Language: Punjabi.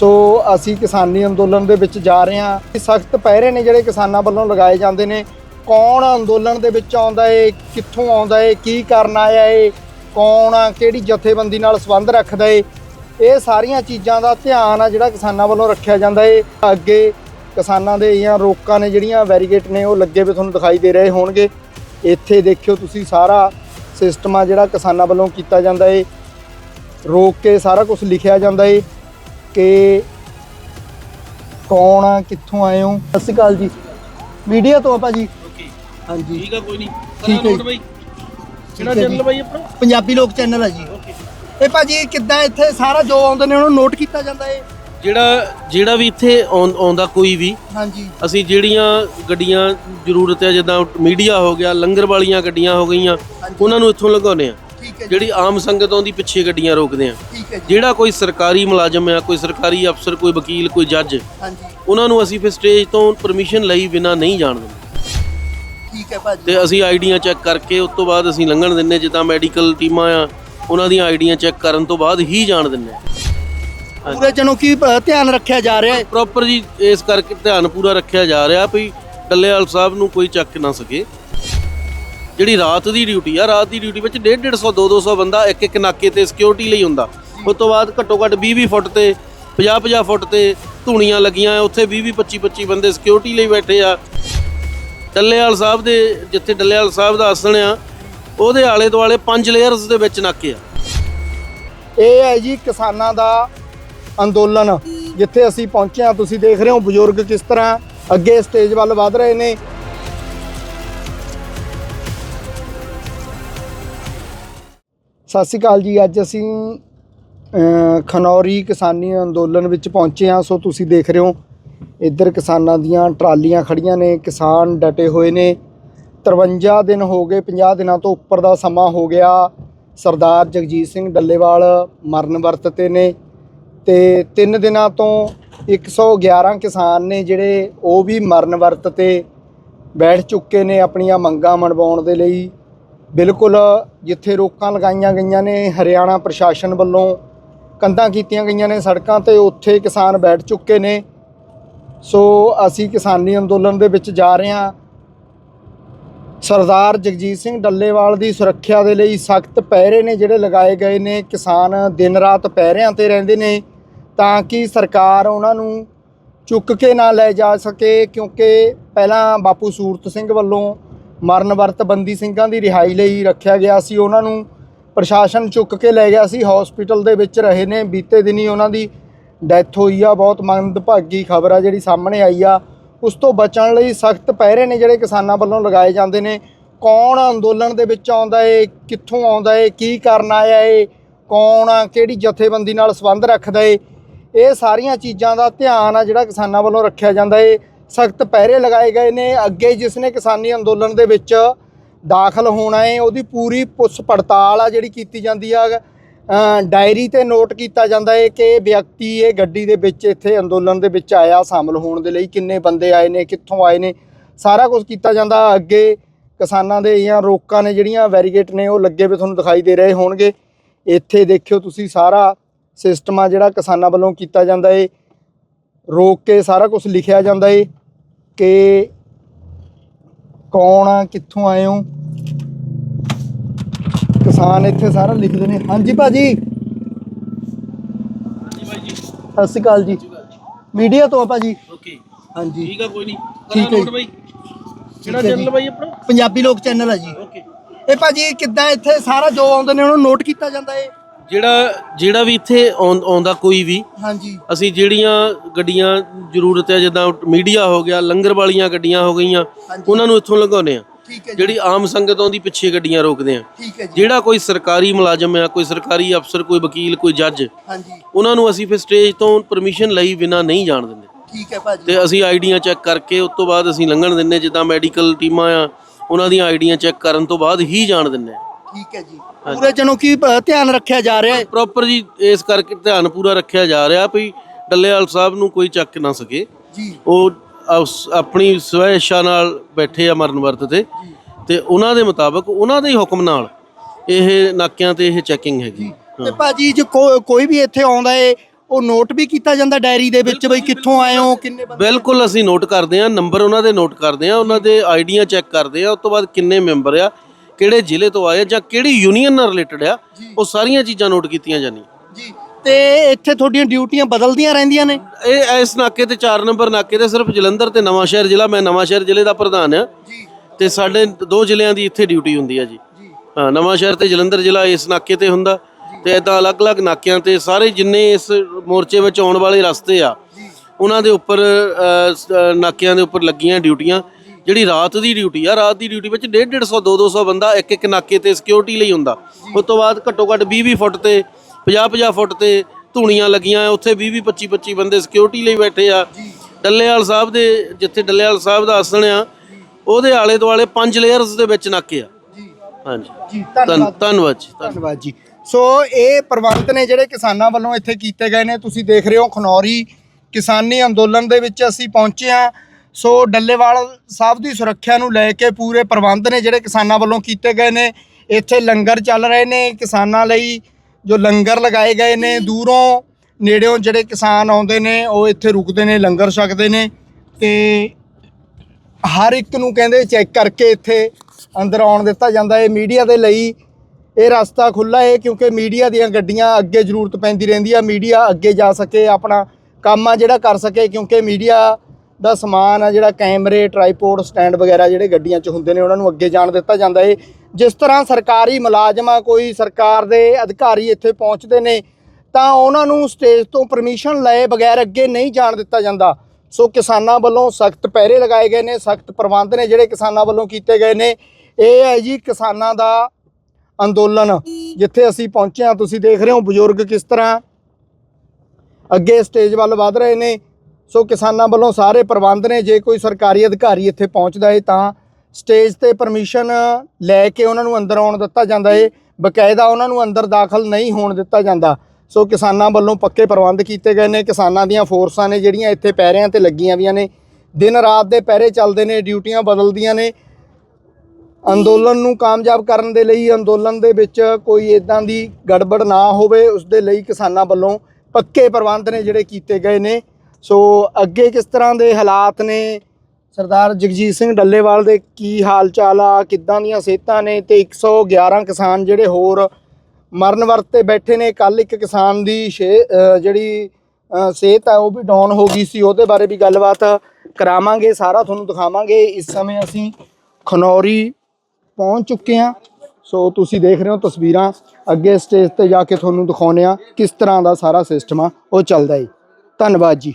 ਸੋ ਅਸੀਂ ਕਿਸਾਨੀ ਅੰਦੋਲਨ ਦੇ ਵਿੱਚ ਜਾ ਰਹੇ ਹਾਂ। ਸਖਤ ਪਹਿਰੇ ਨੇ ਜਿਹੜੇ ਕਿਸਾਨਾਂ ਵੱਲੋਂ ਲਗਾਏ ਜਾਂਦੇ ਨੇ। ਕੌਣ ਅੰਦੋਲਨ ਦੇ ਵਿੱਚ ਆਉਂਦਾ ਏ? ਕਿੱਥੋਂ ਆਉਂਦਾ ਏ? ਕੀ ਕਰਨ ਆਇਆ ਏ? ਕੌਣ ਆ? ਕਿਹੜੀ ਜਥੇਬੰਦੀ ਨਾਲ ਸੰਬੰਧ ਰੱਖਦਾ ਏ? ਇਹ ਸਾਰੀਆਂ ਚੀਜ਼ਾਂ ਦਾ ਧਿਆਨ ਆ ਜਿਹੜਾ ਕਿਸਾਨਾਂ ਵੱਲੋਂ ਰੱਖਿਆ ਜਾਂਦਾ ਏ। ਅੱਗੇ ਕਿਸਾਨਾਂ ਦੇ ਜਾਂ ਰੋਕਾਂ ਨੇ ਜਿਹੜੀਆਂ ਵੈਰੀਗੇਟ ਨੇ, ਉਹ ਲੱਗੇ ਵੀ ਤੁਹਾਨੂੰ ਦਿਖਾਈ ਦੇ ਰਹੇ ਹੋਣਗੇ। ਇੱਥੇ ਦੇਖਿਓ ਤੁਸੀਂ ਸਾਰਾ ਸਿਸਟਮ ਆ ਜਿਹੜਾ ਕਿਸਾਨਾਂ ਵੱਲੋਂ ਕੀਤਾ ਜਾਂਦਾ ਏ। ਰੋਕ ਕੇ ਸਾਰਾ ਕੁਝ ਲਿਖਿਆ ਜਾਂਦਾ ਏ। ਕਿ ਕੌਣ ਆ ਕਿੱਥੋਂ ਆਏ ਹੋ? ਸਤਿ ਸ਼੍ਰੀ ਅਕਾਲ ਜੀ। ਮੀਡੀਆ ਤੋਂ ਆ ਭਾਜੀ। ਓਕੇ। ਹਾਂਜੀ। ਠੀਕ ਆ ਕੋਈ ਨਹੀਂ। ਠੀਕ ਹੈ ਬਾਈ। ਕਿਹੜਾ। ਚੈਨਲ ਬਾਈ ਆਪਣਾ? ਪੰਜਾਬੀ ਲੋਕ ਚੈਨਲ ਆ ਜੀ। ਓਕੇ। ਇਹ ਭਾਜੀ ਕਿੱਦਾਂ ਇੱਥੇ ਸਾਰਾ ਜੋ ਆਉਂਦੇ ਨੇ ਉਹਨੂੰ ਨੋਟ ਕੀਤਾ ਜਾਂਦਾ ਏ ਜਿਹੜਾ ਜਿਹੜਾ ਵੀ ਇੱਥੇ ਆਉਂ- ਆਉਂਦਾ ਕੋਈ ਵੀ ਹਾਂਜੀ। ਅਸੀਂ ਜਿਹੜੀਆਂ ਗੱਡੀਆਂ ਜ਼ਰੂਰਤ ਹੈ ਜਿੱਦਾਂ ਮੀਡੀਆ ਹੋ ਗਿਆ ਲੰਗਰ ਵਾਲੀਆਂ ਗੱਡੀਆਂ ਹੋ ਗਈਆਂ ਉਹਨਾਂ ਨੂੰ ਇੱਥੋਂ ਲਗਾਉਂਦੇ ਆ ਠੀਕ ਹੈ ਜੀ। ਜਿਹੜੀ ਆਮ ਸੰਗਤ ਆਉਂਦੀ ਪਿੱਛੇ ਗੱਡੀਆਂ ਰੋਕਦੇ ਆ। ਠੀਕ ਹੈ ਜੀ। ਜਿਹੜਾ ਕੋਈ ਸਰਕਾਰੀ ਮੁਲਾਜ਼ਮ ਆ ਕੋਈ ਸਰਕਾਰੀ ਅਫਸਰ ਕੋਈ ਵਕੀਲ ਕੋਈ ਜੱਜ ਹਾਂਜੀ। ਉਹਨਾਂ ਨੂੰ ਅਸੀਂ ਫਿਰ ਸਟੇਜ ਤੋਂ ਪਰਮਿਸ਼ਨ ਲਈ ਬਿਨਾ ਨਹੀਂ ਜਾਣ ਦਿੰਦੇ। ਠੀਕ ਹੈ ਭਾਜੀ। ਤੇ ਅਸੀਂ ਆਈਡੀਆਂ ਚੈੱਕ ਕਰਕੇ ਉਸ ਤੋਂ ਬਾਅਦ ਅਸੀਂ ਲੰਘਣ ਦਿੰਨੇ ਜਿੱਦਾਂ ਮੈਡੀਕਲ ਟੀਮਾਂ ਆ ਉਹਨਾਂ ਦੀਆਂ ਆਈਡੀਆਂ ਚੈੱਕ ਕਰਨ ਤੋਂ ਬਾਅਦ ਹੀ ਜਾਣ ਦਿੰਨੇ ਪੂਰੇ ਚਨੋਂ ਕੀ ਅ, ਧਿਆਨ ਰੱਖਿਆ ਜਾ ਰਿਹਾ ਹੈ? ਪ੍ਰੋਪਰ ਜੀ ਇਸ ਕਰਕੇ ਧਿਆਨ ਪੂਰਾ ਰੱਖਿਆ ਜਾ ਰਿਹਾ ਵੀ ਡੱਲੇਵਾਲ ਸਾਹਿਬ ਨੂੰ ਕੋਈ ਚੱਕ ਨਾ ਸਕੇ। ਜਿਹੜੀ ਰਾਤ ਦੀ ਡਿਊਟੀ ਆ, ਰਾਤ ਦੀ ਡਿਊਟੀ ਵਿੱਚ 150 150 2 200 ਬੰਦਾ ਇੱਕ ਇੱਕ ਨਾਕੇ ਤੇ ਸਿਕਿਉਰਿਟੀ ਲਈ ਹੁੰਦਾ। ਉਸ ਤੋਂ ਬਾਅਦ ਘੱਟੋ ਘੱਟ 20 20 ਫੁੱਟ ਤੇ 50 50 ਫੁੱਟ ਤੇ ਧੂਣੀਆਂ ਲੱਗੀਆਂ ਉੱਥੇ 20 20 25 25 ਬੰਦੇ ਸਿਕਿਉਰਿਟੀ ਲਈ ਬੈਠੇ ਆ। ਡੱਲੇਵਾਲ ਸਾਹਿਬ ਦੇ, ਜਿੱਥੇ ਡੱਲੇਵਾਲ ਸਾਹਿਬ ਦਾ ਆਸਣ ਆ, ਉਹਦੇ ਆਲੇ ਦੁਆਲੇ ਪੰਜ ਲੇਅਰਸ ਦੇ ਵਿੱਚ ਨਾਕੇ ਆ। ਇਹ ਹੈ ਜੀ ਕਿਸਾਨਾਂ ਦਾ ਅੰਦੋਲਨ, ਜਿੱਥੇ ਅਸੀਂ ਪਹੁੰਚੇ ਹਾਂ। ਤੁਸੀਂ ਦੇਖ ਰਹੇ ਹੋ ਬਜ਼ੁਰਗ ਕਿਸ ਤਰ੍ਹਾਂ ਅੱਗੇ ਸਟੇਜ ਵੱਲ ਵਧ ਰਹੇ ਨੇ। ਸਤਿ ਸ਼੍ਰੀ ਅਕਾਲ ਜੀ, ਅੱਜ ਅਸੀਂ ਖਨੌਰੀ ਕਿਸਾਨੀ ਅੰਦੋਲਨ ਵਿੱਚ ਪਹੁੰਚੇ ਹਾਂ। ਸੋ ਤੁਸੀਂ ਦੇਖ ਰਹੇ ਹੋ, ਇੱਧਰ ਕਿਸਾਨਾਂ ਦੀਆਂ ਟਰਾਲੀਆਂ ਖੜੀਆਂ ਨੇ, ਕਿਸਾਨ ਡਟੇ ਹੋਏ ਨੇ। 53 ਦਿਨ ਹੋ ਗਏ 50 ਦਿਨਾਂ ਤੋਂ ਉੱਪਰ ਦਾ ਸਮਾਂ ਹੋ ਗਿਆ। ਸਰਦਾਰ ਜਗਜੀਤ ਸਿੰਘ ਡੱਲੇਵਾਲ ਮਰਨ ਵਰਤ ਤੇ ਨੇ ਤੇ 3 ਦਿਨਾਂ ਤੋਂ 111 ਕਿਸਾਨ ਨੇ ਜਿਹੜੇ ਉਹ ਵੀ ਮਰਨ ਵਰਤ ਤੇ ਬੈਠ ਚੁੱਕੇ ਨੇ ਆਪਣੀਆਂ ਮੰਗਾਂ ਮਨਵਾਉਣ ਦੇ ਲਈ। ਬਿਲਕੁਲ ਜਿੱਥੇ ਰੋਕਾਂ ਲਗਾਈਆਂ ਗਈਆਂ ਨੇ, ਹਰਿਆਣਾ ਪ੍ਰਸ਼ਾਸਨ ਵੱਲੋਂ ਕੰਧਾਂ ਕੀਤੀਆਂ ਗਈਆਂ ਨੇ ਸੜਕਾਂ ਤੇ, ਉੱਥੇ ਕਿਸਾਨ ਬੈਠ ਚੁੱਕੇ ਨੇ। ਸੋ ਅਸੀਂ ਕਿਸਾਨੀ ਅੰਦੋਲਨ ਦੇ ਵਿੱਚ ਜਾ ਰਹੇ ਹਾਂ। ਸਰਦਾਰ ਜਗਜੀਤ ਸਿੰਘ ਡੱਲੇਵਾਲ ਦੀ ਸੁਰੱਖਿਆ ਦੇ ਲਈ ਸਖਤ ਪਹਿਰੇ ਨੇ ਜਿਹੜੇ ਲਗਾਏ ਗਏ ਨੇ। ਕਿਸਾਨ ਦਿਨ ਰਾਤ ਪਹਿਰਿਆਂ ਤੇ ਰਹਿੰਦੇ ਨੇ, ਤਾਂ ਕਿ ਸਰਕਾਰ ਉਹਨਾਂ ਨੂੰ ਚੁੱਕ ਕੇ ਨਾ ਲੈ ਜਾ ਸਕੇ, ਕਿਉਂਕਿ ਪਹਿਲਾਂ ਬਾਪੂ ਸੂਰਤ ਸਿੰਘ ਵੱਲੋਂ ਮਰਨ ਵਰਤ ਬੰਦੀ ਸਿੰਘਾਂ ਦੀ ਰਿਹਾਈ ਲਈ ਰੱਖਿਆ ਗਿਆ ਸੀ। ਉਹਨਾਂ ਨੂੰ ਪ੍ਰਸ਼ਾਸਨ ਚੁੱਕ ਕੇ ਲੈ ਗਿਆ ਸੀ। ਹਸਪੀਟਲ ਦੇ ਵਿੱਚ ਰਹੇ ਨੇ। ਬੀਤੇ ਦਿਨੀ ਉਹਨਾਂ ਦੀ ਡੈਥ ਹੋਈ ਆ। ਬਹੁਤ ਮੰਦਭਾਗੀ ਖਬਰ ਆ ਜਿਹੜੀ ਸਾਹਮਣੇ ਆਈ ਆ। ਉਸ ਤੋਂ ਬਚਣ ਲਈ ਸਖਤ ਪਹਿਰੇ ਨੇ ਜਿਹੜੇ ਕਿਸਾਨਾਂ ਵੱਲੋਂ ਲਗਾਏ ਜਾਂਦੇ ਨੇ। ਕੌਣ ਅੰਦੋਲਨ ਦੇ ਵਿੱਚ ਆਉਂਦਾ ਏ? ਕਿੱਥੋਂ ਆਉਂਦਾ ਏ? ਕੀ ਕਰਨ ਆਇਆ ਏ? ਕੌਣ ਆ? ਕਿਹੜੀ ਜਥੇਬੰਦੀ ਨਾਲ ਸੰਬੰਧ ਰੱਖਦਾ ਏ? ਇਹ ਸਾਰੀਆਂ ਚੀਜ਼ਾਂ ਦਾ ਧਿਆਨ ਆ ਜਿਹੜਾ ਕਿਸਾਨਾਂ ਵੱਲੋਂ ਰੱਖਿਆ ਜਾਂਦਾ ਏ। ਸਖਤ ਪਹਿਰੇ ਲਗਾਏ ਗਏ ਨੇ। ਅੱਗੇ ਜਿਸ ਨੇ ਕਿਸਾਨੀ ਅੰਦੋਲਨ ਦੇ ਵਿੱਚ ਦਾਖਲ ਹੋਣਾ ਏ, ਉਹਦੀ ਪੂਰੀ ਪੁੱਛ ਪੜਤਾਲ ਆ ਜਿਹੜੀ ਕੀਤੀ ਜਾਂਦੀ ਆ। ਡਾਇਰੀ ਤੇ ਨੋਟ ਕੀਤਾ ਜਾਂਦਾ ਏ ਕਿ ਇਹ ਵਿਅਕਤੀ ਇਹ ਗੱਡੀ ਦੇ ਵਿੱਚ ਇੱਥੇ ਅੰਦੋਲਨ ਦੇ ਵਿੱਚ ਆਇਆ, ਸ਼ਾਮਲ ਹੋਣ ਦੇ ਲਈ ਕਿੰਨੇ ਬੰਦੇ ਆਏ ਨੇ, ਕਿੱਥੋਂ ਆਏ ਨੇ, ਸਾਰਾ ਕੁਝ ਕੀਤਾ ਜਾਂਦਾ। ਅੱਗੇ ਕਿਸਾਨਾਂ ਦੇ ਜਾਂ ਰੋਕਾਂ ਨੇ ਜਿਹੜੀਆਂ ਵੈਰੀਗੇਟ ਨੇ, ਉਹ ਲੱਗੇ ਵੀ ਤੁਹਾਨੂੰ ਦਿਖਾਈ ਦੇ ਰਹੇ ਹੋਣਗੇ। ਇੱਥੇ ਦੇਖਿਓ ਤੁਸੀਂ ਸਾਰਾ ਸਿਸਟਮ ਆ ਜਿਹੜਾ ਕਿਸਾਨਾਂ ਵੱਲੋਂ ਕੀਤਾ ਜਾਂਦਾ ਏ। ਰੋਕ ਕੇ ਸਾਰਾ ਕੁਝ ਲਿਖਿਆ ਜਾਂਦਾ ਏ। ਕਿ ਕੌਣ ਆ ਕਿੱਥੋਂ ਆਏ ਹੋ? ਕਿਸਾਨ ਇੱਥੇ ਸਾਰਾ ਲਿਖਦੇ ਨੇ। ਹਾਂਜੀ ਭਾਜੀ। ਸਤਿ ਸ਼੍ਰੀ ਅਕਾਲ ਜੀ। ਮੀਡੀਆ ਤੋਂ ਆ ਭਾਜੀ। ਓਕੇ। ਹਾਂਜੀ। ਠੀਕ ਆ ਕੋਈ ਨਹੀਂ। ਠੀਕ ਹੈ ਨੋਟ ਜੀ। ਬਾਈ। ਕਿਹੜਾ। ਚੈਨਲ ਬਾਈ ਆਪਣਾ? ਪੰਜਾਬੀ ਲੋਕ ਚੈਨਲ ਆ ਜੀ। ਓਕੇ। ਇਹ ਭਾਜੀ ਕਿੱਦਾਂ ਇੱਥੇ ਸਾਰਾ ਜੋ ਆਉਂਦੇ ਨੇ ਉਹਨੂੰ ਨੋਟ ਕੀਤਾ ਜਾਂਦਾ ਏ। ਜਿਹੜਾ ਜਿਹੜਾ ਵੀ ਇੱਥੇ ਆਉਂ- ਆਉਂਦਾ ਕੋਈ ਵੀ ਹਾਂਜੀ। ਅਸੀਂ ਜਿਹੜੀਆਂ ਗੱਡੀਆਂ ਜ਼ਰੂਰਤ ਹੈ ਜਿੱਦਾਂ ਮੀਡੀਆ ਹੋ ਗਿਆ ਲੰਗਰ ਵਾਲੀਆਂ ਗੱਡੀਆਂ ਹੋ ਗਈਆਂ। ਉਹਨਾਂ ਨੂੰ ਇੱਥੋਂ ਲਗਾਉਂਦੇ ਆ ਠੀਕ ਹੈ ਜੀ। ਜਿਹੜੀ ਆਮ ਸੰਗਤ ਆਉਂਦੀ ਪਿੱਛੇ ਗੱਡੀਆਂ ਰੋਕਦੇ ਆ ਠੀਕ ਹੈ ਜੀ। ਜਿਹੜਾ ਕੋਈ ਸਰਕਾਰੀ ਮੁਲਾਜ਼ਮ ਆ ਕੋਈ ਸਰਕਾਰੀ ਅਫਸਰ ਕੋਈ ਵਕੀਲ ਕੋਈ ਜੱਜ ਹਾਂਜੀ। ਉਹਨਾਂ ਨੂੰ ਅਸੀਂ ਫਿਰ ਸਟੇਜ ਤੋਂ ਪਰਮਿਸ਼ਨ ਲਈ ਬਿਨਾ ਨਹੀਂ ਜਾਣ ਦਿੰਦੇ। ਠੀਕ ਹੈ ਭਾਜੀ। ਤੇ ਅਸੀਂ ਆਈਡੀਆਂ ਚੈੱਕ ਕਰਕੇ ਉਸ ਤੋਂ ਬਾਅਦ ਅਸੀਂ ਲੰਘਣ ਦਿੰਨੇ ਜਿੱਦਾਂ ਮੈਡੀਕਲ ਟੀਮਾਂ ਆ ਉਹਨਾਂ ਦੀਆਂ ਆਈਡੀਆਂ ਚੈੱਕ ਕਰਨ ਤੋਂ ਬਾਅਦ ਹੀ ਜਾਣ ਦਿੰਨੇ ਠੀਕ ਹੈ ਜੀ। ਪੂਰੇ ਚਨੋਂ ਕੀ ਅ, ਧਿਆਨ ਰੱਖਿਆ ਜਾ ਰਿਹਾ ਹੈ? ਪ੍ਰੋਪਰ ਜੀ ਇਸ ਕਰਕੇ ਧਿਆਨ ਪੂਰਾ ਰੱਖਿਆ ਜਾ ਰਿਹਾ ਵੀ ਡੱਲੇਵਾਲ ਸਾਹਿਬ ਨੂੰ ਕੋਈ ਚੱਕ ਨਾ ਸਕੇ। ਜੀ। ਉਹ ਉਸ- ਆਪਣੀ ਸਵੈ ਇੱਛਾ ਨਾਲ ਬੈਠੇ ਆ ਮਰਨ ਵਰਤ ਤੇ। ਤੇ ਉਹਨਾਂ ਦੇ ਮੁਤਾਬਕ ਉਹਨਾਂ ਦੇ ਹੀ ਹੁਕਮ ਨਾਲ ਇਹ ਨਾਕਿਆਂ ਤੇ ਇਹ ਚੈਕਿੰਗ ਹੈਗੀ। ਤੇ ਭਾਜੀ ਜੇ ਕੋ- ਕੋਈ ਵੀ ਇੱਥੇ ਆਉਂਦਾ ਏ ਉਹ ਨੋਟ ਵੀ ਕੀਤਾ ਜਾਂਦਾ ਡਾਇਰੀ ਦੇ ਵਿੱਚ ਬਈ ਕਿੱਥੋਂ ਆਏ ਹੋ ਕਿੰਨੇ ਬੰਦੇ ਬਿਲਕੁਲ ਅਸੀਂ ਨੋਟ ਕਰਦੇ ਹਾਂ ਨੰਬਰ ਉਹਨਾਂ ਦੇ ਨੋਟ ਕਰਦੇ ਹਾਂ ਉਹਨਾਂ ਦੇ ਆਈਡੀਆਂ ਚੈੱਕ ਕਰਦੇ ਹਾਂ ਉਸ ਤੋਂ ਬਾਅਦ ਕਿੰਨੇ ਮੈਂਬਰ ਆ ਕਿਹੜੇ ਜ਼ਿਲ੍ਹੇ ਤੋਂ ਆਏ ਆ ਜਾਂ ਕਿਹੜੀ ਯੂਨੀਅਨ ਨਾਲ ਰਿਲੇਟਡ ਆ ਉਹ ਸਾਰੀਆਂ ਚੀਜ਼ਾਂ ਨੋਟ ਕੀਤੀਆਂ ਜਾਂਦੀਆਂ ਜੀ ਤੇ ਇੱਥੇ ਤੁਹਾਡੀਆਂ ਡਿਊਟੀਆਂ ਬਦਲਦੀਆਂ ਰਹਿੰਦੀਆਂ ਨੇ? ਇਹ ਇਸ ਨਾਕੇ ਤੇ 4 ਨੰਬਰ ਨਾਕੇ ਤੇ ਸਿਰਫ ਜਲੰਧਰ ਤੇ ਨਵਾਂ ਸ਼ਹਿਰ ਜ਼ਿਲ੍ਹਾ ਮੈਂ ਨਵਾਂ ਸ਼ਹਿਰ ਜ਼ਿਲ੍ਹੇ ਦਾ ਪ੍ਰਧਾਨ ਆ। ਜੀ। ਤੇ ਸਾਡੇ ਦੋ ਜ਼ਿਲ੍ਹਿਆਂ ਦੀ ਇੱਥੇ ਡਿਊਟੀ ਹੁੰਦੀ ਆ ਜੀ। ਹਾਂ ਨਵਾਂ ਸ਼ਹਿਰ ਤੇ ਜਲੰਧਰ ਜ਼ਿਲ੍ਹਾ ਇਸ ਨਾਕੇ ਤੇ ਹੁੰਦਾ। ਤੇ ਇਦਾਂ ਅਲੱਗ-ਅਲੱਗ ਨਾਕਿਆਂ ਤੇ ਸਾਰੇ ਜਿੰਨੇ ਇਸ ਮੋਰਚੇ ਵਿੱਚ ਆਉਣ ਵਾਲੇ ਰਸਤੇ ਆ ਉਹਨਾਂ ਦੇ ਉੱਪਰ ਨਾਕਿਆਂ ਦੇ ਉੱਪਰ ਲੱਗੀਆਂ ਡਿਊਟੀਆਂ ਜਿਹੜੀ ਰਾਤ ਦੀ ਡਿਊਟੀ ਆ ਰਾਤ ਦੀ ਡਿਊਟੀ ਵਿੱਚ 1.5 150 2 200 ਬੰਦਾ ਇੱਕ ਇੱਕ ਨਾਕੇ ਤੇ ਸਿਕਿਉਰਿਟੀ ਲਈ ਹੁੰਦਾ। ਉਸ ਤੋਂ ਬਾਅਦ ਘੱਟੋ ਘੱਟ 20 20 ਫੁੱਟ ਤੇ 50 50 ਫੁੱਟ ਤੇ ਧੂਣੀਆਂ ਲੱਗੀਆਂ ਉੱਥੇ 20 20 25 25 ਬੰਦੇ ਸਿਕਿਉਰਿਟੀ ਲਈ ਬੈਠੇ ਆ। ਡੱਲੇਵਾਲ ਸਾਹਿਬ ਦੇ ਜਿੱਥੇ ਡੱਲੇਵਾਲ ਸਾਹਿਬ ਦਾ ਆਸਣ ਆ ਉਹਦੇ ਆਲੇ ਦੁਆਲੇ ਪੰਜ ਲੇਅਰਸ ਦੇ ਵਿੱਚ ਨਾਕੇ ਆ। ਜੀ। ਹਾਂਜੀ। ਜੀ ਧੰਨ- ਧੰਨਵਾਦ ਧੰਨਵਾਦ ਜੀ ਧੰਨ- ਧੰਨਵਾਦ ਜੀ। ਸੋ ਇਹ ਪ੍ਰਬੰਧ ਨੇ ਜਿਹੜੇ ਕਿਸਾਨਾਂ ਵੱਲੋਂ ਇੱਥੇ ਕੀਤੇ ਗਏ ਨੇ ਤੁਸੀਂ ਦੇਖ ਰਹੇ ਹੋ ਖਨੌਰੀ ਕਿਸਾਨੀ ਅੰਦੋਲਨ ਦੇ ਵਿੱਚ ਅਸੀਂ ਪਹੁੰਚੇ ਹਾਂ। ਸੋ ਡੱਲੇਵਾਲ ਸਾਹਿਬ ਦੀ ਸੁਰੱਖਿਆ ਨੂੰ ਲੈ ਕੇ ਪੂਰੇ ਪ੍ਰਬੰਧ ਨੇ ਜਿਹੜੇ ਕਿਸਾਨਾਂ ਵੱਲੋਂ ਕੀਤੇ ਗਏ ਨੇ। ਇੱਥੇ ਲੰਗਰ ਚੱਲ ਰਹੇ ਨੇ ਕਿਸਾਨਾਂ ਲਈ, ਜੋ ਲੰਗਰ ਲਗਾਏ ਗਏ ਨੇ, ਦੂਰੋਂ ਨੇੜਿਓਂ ਜਿਹੜੇ ਕਿਸਾਨ ਆਉਂਦੇ ਨੇ, ਉਹ ਇੱਥੇ ਰੁਕਦੇ ਨੇ, ਲੰਗਰ ਛਕਦੇ ਨੇ ਤੇ ਹਰ ਇੱਕ ਨੂੰ ਕਹਿੰਦੇ ਚੈੱਕ ਕਰਕੇ ਇੱਥੇ ਅੰਦਰ ਆਉਣ ਦਿੱਤਾ ਜਾਂਦਾ। ਹੈ ਮੀਡੀਆ ਦੇ ਲਈ ਇਹ ਰਸਤਾ ਖੁੱਲਾ ਹੈ ਕਿਉਂਕਿ ਮੀਡੀਆ ਦੀਆਂ ਗੱਡੀਆਂ ਅੱਗੇ ਜ਼ਰੂਰਤ ਪੈਂਦੀ ਰਹਿੰਦੀ ਆ। ਮੀਡੀਆ ਅੱਗੇ ਜਾ ਸਕੇ, ਆਪਣਾ ਕੰਮ ਆ ਜਿਹੜਾ ਕਰ ਸਕੇ ਕਿਉਂਕਿ ਮੀਡੀਆ ਦਾ ਸਮਾਨ ਆ, ਜਿਹੜਾ ਕੈਮਰੇ ਟ੍ਰਾਈਪੋਡ ਸਟੈਂਡ ਵਗੈਰਾ ਜਿਹੜੇ ਗੱਡੀਆਂ 'ਚ ਹੁੰਦੇ ਨੇ, ਉਹਨਾਂ ਨੂੰ ਅੱਗੇ ਜਾਣ ਦਿੱਤਾ ਜਾਂਦਾ ਏ। ਜਿਸ ਤਰ੍ਹਾਂ ਸਰਕਾਰੀ ਮੁਲਾਜ਼ਮਾਂ ਕੋਈ ਸਰਕਾਰ ਦੇ ਅਧਿਕਾਰੀ ਇੱਥੇ ਪਹੁੰਚਦੇ ਨੇ, ਤਾਂ ਉਹਨਾਂ ਨੂੰ ਸਟੇਜ ਤੋਂ ਪਰਮਿਸ਼ਨ ਲਏ ਬਗੈਰ ਅੱਗੇ ਨਹੀਂ ਜਾਣ ਦਿੱਤਾ ਜਾਂਦਾ। ਸੋ ਕਿਸਾਨਾਂ ਵੱਲੋਂ ਸਖਤ ਪਹਿਰੇ ਲਗਾਏ ਗਏ ਨੇ, ਸਖਤ ਪ੍ਰਬੰਧ ਨੇ ਜਿਹੜੇ ਕਿਸਾਨਾਂ ਵੱਲੋਂ ਕੀਤੇ ਗਏ ਨੇ। ਇਹ ਹੈ ਜੀ ਕਿਸਾਨਾਂ ਦਾ ਅੰਦੋਲਨ, ਜਿੱਥੇ ਅਸੀਂ ਪਹੁੰਚੇ ਹਾਂ। ਤੁਸੀਂ ਦੇਖ ਰਹੇ ਹੋ ਬਜ਼ੁਰਗ ਕਿਸ ਤਰ੍ਹਾਂ ਅੱਗੇ ਸਟੇਜ ਵੱਲ ਵਧ ਰਹੇ ਨੇ। ਸੋ ਕਿਸਾਨਾਂ ਵੱਲੋਂ ਸਾਰੇ ਪ੍ਰਬੰਧ ਨੇ, ਜੇ ਕੋਈ ਸਰਕਾਰੀ ਅਧਿਕਾਰੀ ਇੱਥੇ ਪਹੁੰਚਦਾ ਹੈ ਤਾਂ ਸਟੇਜ ਤੇ ਪਰਮਿਸ਼ਨ ਲੈ ਕੇ ਉਹਨਾਂ ਨੂੰ ਅੰਦਰ ਆਉਣ ਦਿੱਤਾ ਜਾਂਦਾ ਹੈ ਬਕਾਇਦਾ ਉਹਨਾਂ ਨੂੰ ਅੰਦਰ ਦਾਖਲ ਨਹੀਂ ਹੋਣ ਦਿੱਤਾ ਜਾਂਦਾ। ਸੋ ਕਿਸਾਨਾਂ ਵੱਲੋਂ ਪੱਕੇ ਪ੍ਰਬੰਧ ਕੀਤੇ ਗਏ ਨੇ। ਕਿਸਾਨਾਂ ਦੀਆਂ ਫੋਰਸਾਂ ਨੇ ਜਿਹੜੀਆਂ ਇੱਥੇ ਪੈਰਿਆਂ ਤੇ ਲੱਗੀਆਂ ਵੀਆਂ ਨੇ। ਦਿਨ ਰਾਤ ਦੇ ਪਹਿਰੇ ਚੱਲਦੇ ਨੇ, ਡਿਊਟੀਆਂ ਬਦਲਦੀਆਂ ਨੇ। ਅੰਦੋਲਨ ਨੂੰ ਕਾਮਯਾਬ ਕਰਨ ਦੇ ਲਈ, ਅੰਦੋਲਨ ਦੇ ਵਿੱਚ ਕੋਈ ਇਦਾਂ ਦੀ ਗੜਬੜ ਨਾ ਹੋਵੇ। ਉਸ ਦੇ ਲਈ ਕਿਸਾਨਾਂ ਵੱਲੋਂ ਪੱਕੇ ਪ੍ਰਬੰਧ ਨੇ ਜਿਹੜੇ ਕੀਤੇ ਗਏ ਨੇ। ਸੋ ਅੱਗੇ ਕਿਸ ਤਰ੍ਹਾਂ ਦੇ ਹਾਲਾਤ ਨੇ? ਸਰਦਾਰ ਜਗਜੀਤ ਸਿੰਘ ਡੱਲੇਵਾਲ ਦੇ ਕੀ ਹਾਲ ਚਾਲ ਆ? ਕਿੱਦਾਂ ਦੀਆਂ ਸਿਹਤਾਂ ਨੇ? ਤੇ 111 ਕਿਸਾਨ ਜਿਹੜੇ ਹੋਰ ਮਰਨ ਵਰਤ ਤੇ ਬੈਠੇ ਨੇ। ਕੱਲ ਇੱਕ ਕਿਸਾਨ ਦੀ ਸ਼ੇ- ਜਿਹੜੀ ਸਿਹਤ ਆ, ਉਹ ਵੀ ਡਾਊਨ ਹੋ ਗਈ ਸੀ। ਉਹਦੇ ਬਾਰੇ ਵੀ ਗੱਲਬਾਤ ਕਰਾਵਾਂਗੇ, ਸਾਰਾ ਤੁਹਾਨੂੰ ਦਿਖਾਵਾਂਗੇ। ਇਸ ਸਮੇਂ ਅਸੀਂ ਖਨੌਰੀ ਪਹੁੰਚ ਚੁੱਕੇ ਹਾਂ। ਸੋ ਤੁਸੀਂ ਦੇਖ ਰਹੇ ਹੋ ਤਸਵੀਰਾਂ। ਅੱਗੇ ਸਟੇਜ ਤੇ ਜਾ ਕੇ ਤੁਹਾਨੂੰ ਦਿਖਾਉਂਦੇ ਆ ਕਿਸ ਤਰ੍ਹਾਂ ਦਾ ਸਾਰਾ ਸਿਸਟਮ ਆ, ਉਹ ਚੱਲਦਾ ਹੈ ਧੰਨਵਾਦ ਜੀ।